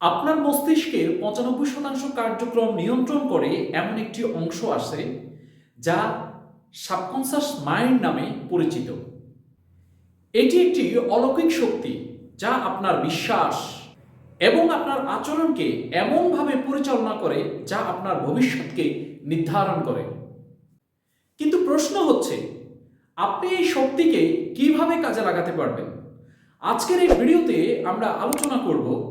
আপনার মস্তিষ্কের পঁচানব্বই শতাংশ কার্যক্রম নিয়ন্ত্রণ করে এমন একটি অংশ আছে যা সাবকনসাস মাইন্ড নামে পরিচিত। এটি একটি অলৌকিক শক্তি যা আপনার বিশ্বাস এবং আপনার আচরণকে এমনভাবে পরিচালনা করে যা আপনার ভবিষ্যৎকে নির্ধারণ করে। কিন্তু প্রশ্ন হচ্ছে, আপনি এই শক্তিকে কীভাবে কাজে লাগাতে পারবেন? আজকের এই ভিডিওতে আমরা আলোচনা করব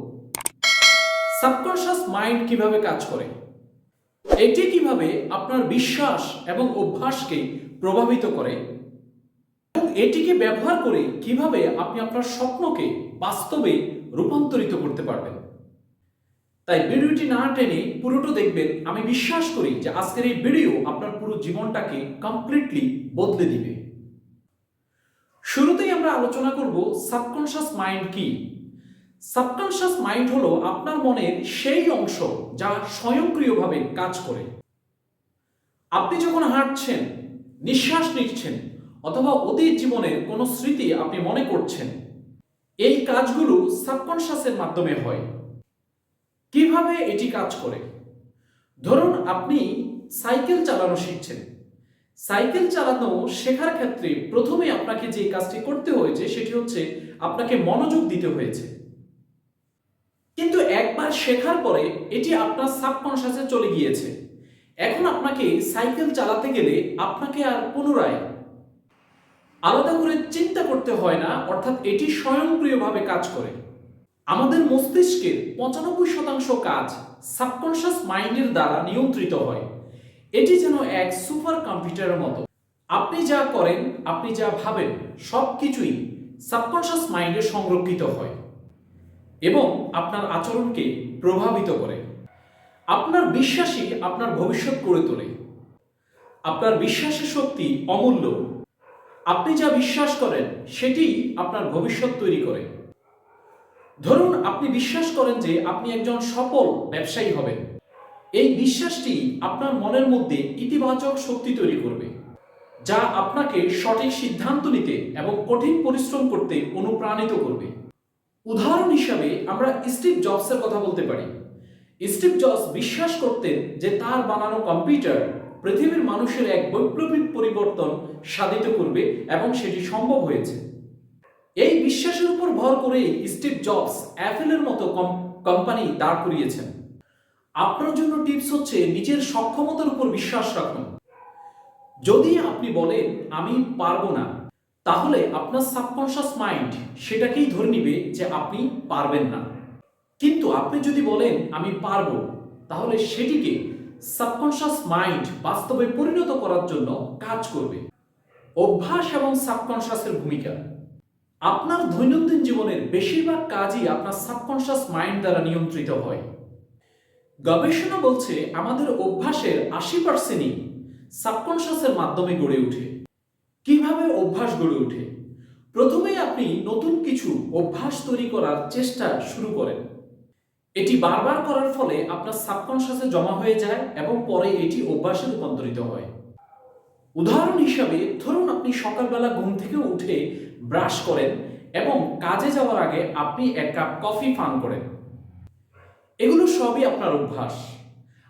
সাবকনশাস মাইন্ড কীভাবে কাজ করে? এটি কীভাবে আপনার বিশ্বাস এবং অভ্যাসকে প্রভাবিত করে? এবং এটিকে ব্যবহার করে কীভাবে আপনি আপনার স্বপ্নকে বাস্তবে রূপান্তরিত করতে পারবেন? তাই ভিডিওটি না টেনে পুরোটা দেখবেন। আমি বিশ্বাস করি যে আজকের এই ভিডিও আপনার পুরো জীবনটাকে কমপ্লিটলি বদলে দিবে। শুরুতেই আমরা আলোচনা করব সাবকনশাস মাইন্ড কি? সাবকনশাস মাইন্ড হলো আপনার মনের সেই অংশ যা স্বয়ংক্রিয়ভাবে কাজ করে। আপনি যখন হাঁটছেন, নিঃশ্বাস নিচ্ছেন, অথবা অতীত জীবনের কোনো স্মৃতি আপনি মনে করছেন, এই কাজগুলো সাবকনশাসের মাধ্যমে হয়। কীভাবে এটি কাজ করে? ধরুন আপনি সাইকেল চালানো শিখছেন। সাইকেল চালানো শেখার ক্ষেত্রে প্রথমে আপনাকে যে কাজটি করতে হয়েছে, সেটি হচ্ছে আপনাকে মনোযোগ দিতে হয়েছে। কিন্তু একবার শেখার পরে এটি আপনার সাবকনশাসে চলে গিয়েছে। এখন আপনাকে সাইকেল চালাতে গেলে আপনাকে আর পুনরায় আলাদা করে চিন্তা করতে হয় না, অর্থাৎ এটি স্বয়ংক্রিয়ভাবে কাজ করে। আমাদের মস্তিষ্কের পঁচানব্বই শতাংশ কাজ সাবকনশাস মাইন্ডের দ্বারা নিয়ন্ত্রিত হয়। এটি যেন এক সুপার কম্পিউটারের মতো। আপনি যা করেন, আপনি যা ভাবেন সব কিছুই সাবকনশাস মাইন্ডে সংরক্ষিত হয়। এবং আপনার আচরণকে প্রভাবিত করে। আপনার বিশ্বাসই আপনার ভবিষ্যৎ গড়ে তোলে। আপনার বিশ্বাসের শক্তি অমূল্য। আপনি যা বিশ্বাস করেন সেটি আপনার ভবিষ্যৎ তৈরি করে। ধরুন, আপনি বিশ্বাস করেন যে আপনি একজন সফল ব্যবসায়ী হবেন। এই বিশ্বাসটি আপনার মনের মধ্যে ইতিবাচক শক্তি তৈরি করবে, যা আপনাকে সঠিক সিদ্ধান্ত নিতে এবং কঠিন পরিশ্রম করতে অনুপ্রাণিত করবে। উদাহরণ হিসাবে আমরা স্টিভ জবসের কথা বলতে পারি। স্টিভ জবস বিশ্বাস করতেন যে তার বানানো কম্পিউটার পৃথিবীর মানুষের এক বৈপ্লবিক পরিবর্তন সাধিত করবে এবং সেটি সম্ভব হয়েছে। এই বিশ্বাসের উপর ভর করেই স্টিভ জবস অ্যাপেলের মতো কোম্পানি দাঁড় করিয়েছেন। আপনার জন্য টিপস হচ্ছে নিজের সক্ষমতার উপর বিশ্বাস রাখুন। যদি আপনি বলেন, আমি পারব না তাহলে আপনার সাবকনশাস মাইন্ড সেটাকেই ধরে নিবে যে আপনি পারবেন না। কিন্তু আপনি যদি বলেন, আমি পারব, তাহলে সেটিকে সাবকনশাস মাইন্ড বাস্তবে পরিণত করার জন্য কাজ করবে। অভ্যাস এবং সাবকনশাসের ভূমিকা। আপনার দৈনন্দিন জীবনের বেশিরভাগ কাজই আপনার সাবকনশাস মাইন্ড দ্বারা নিয়ন্ত্রিত হয়। গবেষণা বলছে, আমাদের অভ্যাসের আশি পার্সেন্টই সাবকনশাসের মাধ্যমে গড়ে ওঠে। কীভাবে অভ্যাস গড়ে ওঠে? প্রথমে আপনি নতুন কিছু অভ্যাস তৈরি করার চেষ্টা শুরু করেন। এটি বারবার করার ফলে আপনার সাবকনশাসে জমা হয়ে যায় এবং পরে এটি অভ্যাসে রূপান্তরিত হয়। উদাহরণ হিসাবে, ধরুন আপনি সকালবেলা ঘুম থেকে উঠে ব্রাশ করেন এবং কাজে যাওয়ার আগে আপনি এক কাপ কফি পান করেন। এগুলো সবই আপনার অভ্যাস।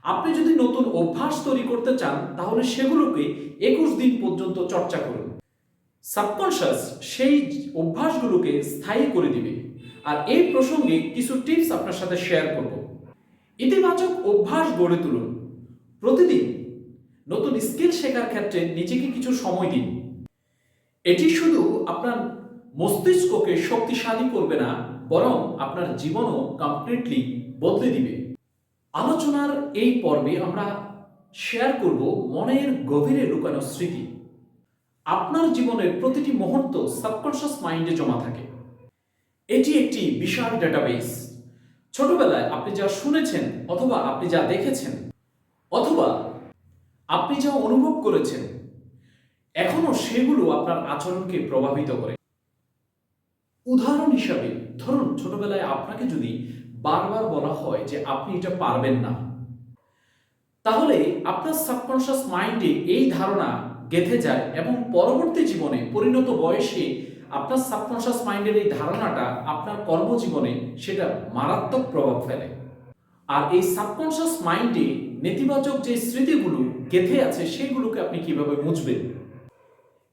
আপনি যদি নতুন অভ্যাস তৈরি করতে চান, তাহলে সেগুলোকে একুশ দিন পর্যন্ত চর্চা করুন। সাবকনশাস সেই অভ্যাসগুলোকে স্থায়ী করে দিবে। আর এই প্রসঙ্গে কিছু টিপস আপনার সাথে শেয়ার করব। ইতিবাচক অভ্যাস গড়ে তুলুন। প্রতিদিন নতুন স্কিল শেখার ক্ষেত্রে নিজেকে কিছু সময় দিন। এটি শুধু আপনার মস্তিষ্ককে শক্তিশালী করবে না, বরং আপনার জীবনও কমপ্লিটলি বদলে দিবে। আলোচনার এই পর্বে আমরা শেয়ার করব মনের গভীরে লুকানো স্মৃতি। আপনার জীবনের প্রতিটি মুহূর্ত সাবকনশাস মাইন্ডে জমা থাকে। এটি একটি বিশাল ডেটাবেস ছোটবেলায় আপনি যা শুনেছেন অথবা আপনি যা দেখেছেন, অথবা আপনি যা অনুভব করেছেন এখনও সেগুলো আপনার আচরণকে প্রভাবিত করে। উদাহরণ হিসাবে, ধরুন ছোটবেলায় আপনাকে যদি বারবার বলা হয় যে আপনি এটা পারবেন না। তাহলে আপনার সাবকনশাস মাইন্ডে এই ধারণা গেঁথে যায় এবং পরবর্তী জীবনে পরিণত বয়সে আপনার সাবকনশিয়াস মাইন্ডের এই ধারণাটা আপনার কর্মজীবনে সেটা মারাত্মক প্রভাব ফেলে। আর এই সাবকনশিয়াস মাইন্ডে নেতিবাচক যে স্মৃতিগুলো গেঁথে আছে সেগুলোকে আপনি কীভাবে মুছবেন?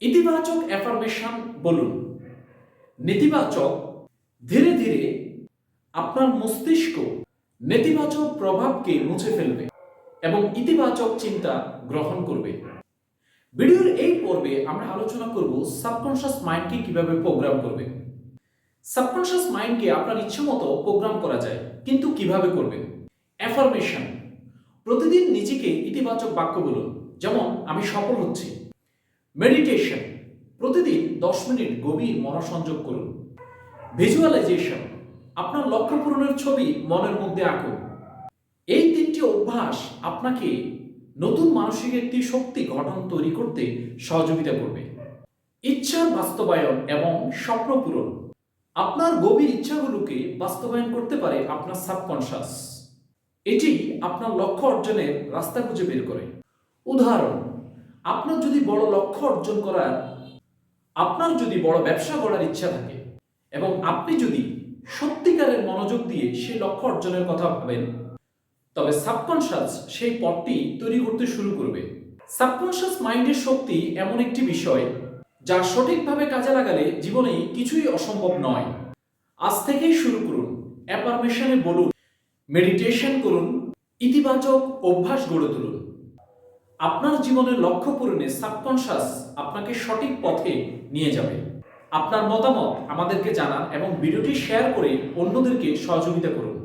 ইতিবাচক অ্যাফার্মেশন বলুন। নেতিবাচক ধীরে ধীরে আপনার মস্তিষ্ক নেতিবাচক প্রভাবকে মুছে ফেলবে এবং ইতিবাচক চিন্তা গ্রহণ করবে। ভিডিওর এই পর্বে আমরা আলোচনা করব সাবকনশিয়াস মাইন্ডকে কীভাবে প্রোগ্রাম করবে। সাবকনশিয়াস মাইন্ডকে আপনার ইচ্ছে মতো প্রোগ্রাম করা যায়, কিন্তু কীভাবে করবেন অ্যাফার্মেশন। প্রতিদিন নিজেকে ইতিবাচক বাক্য বলুন, যেমন, আমি সফল হচ্ছি। মেডিটেশন। প্রতিদিন দশ মিনিট গভীর মনোসংযোগ করুন। ভিজুয়ালাইজেশন। আপনার লক্ষ্য পূরণের ছবি মনের মধ্যে আঁকুন। এই তিনটি অভ্যাস আপনাকে নতুন মানসিক একটি শক্তি গঠন তৈরি করতে সহযোগিতা করবে। ইচ্ছার বাস্তবায়ন এবং স্বপ্ন পূরণ। আপনার গভীর ইচ্ছাগুলোকে বাস্তবায়ন করতে পারে আপনার সাবকনশাস। এটি আপনার লক্ষ্য অর্জনের রাস্তা খুঁজে বের করে। উদাহরণ, আপনার যদি বড় লক্ষ্য অর্জন করার, আপনার যদি বড় ব্যবসা করার ইচ্ছা থাকে এবং আপনি যদি সত্যিকারের মনোযোগ দিয়ে সেই লক্ষ্য অর্জনের কথা ভাবেন। তবে সাবকনশাস সেই পথটি তৈরি করতে শুরু করবে। সাবকনশাস মাইন্ডের শক্তি এমন একটি বিষয় যা সঠিকভাবে কাজে লাগালে জীবনে কিছুই অসম্ভব নয়। আজ থেকেই শুরু করুন অ্যাপারমেশনে বলুন মেডিটেশন করুন, ইতিবাচক অভ্যাস গড়ে তুলুন। আপনার জীবনের লক্ষ্য পূরণে সাবকনশাস আপনাকে সঠিক পথে নিয়ে যাবে। আপনার মতামত আমাদেরকে জানান এবং ভিডিওটি শেয়ার করে অন্যদেরকে সহযোগিতা করুন।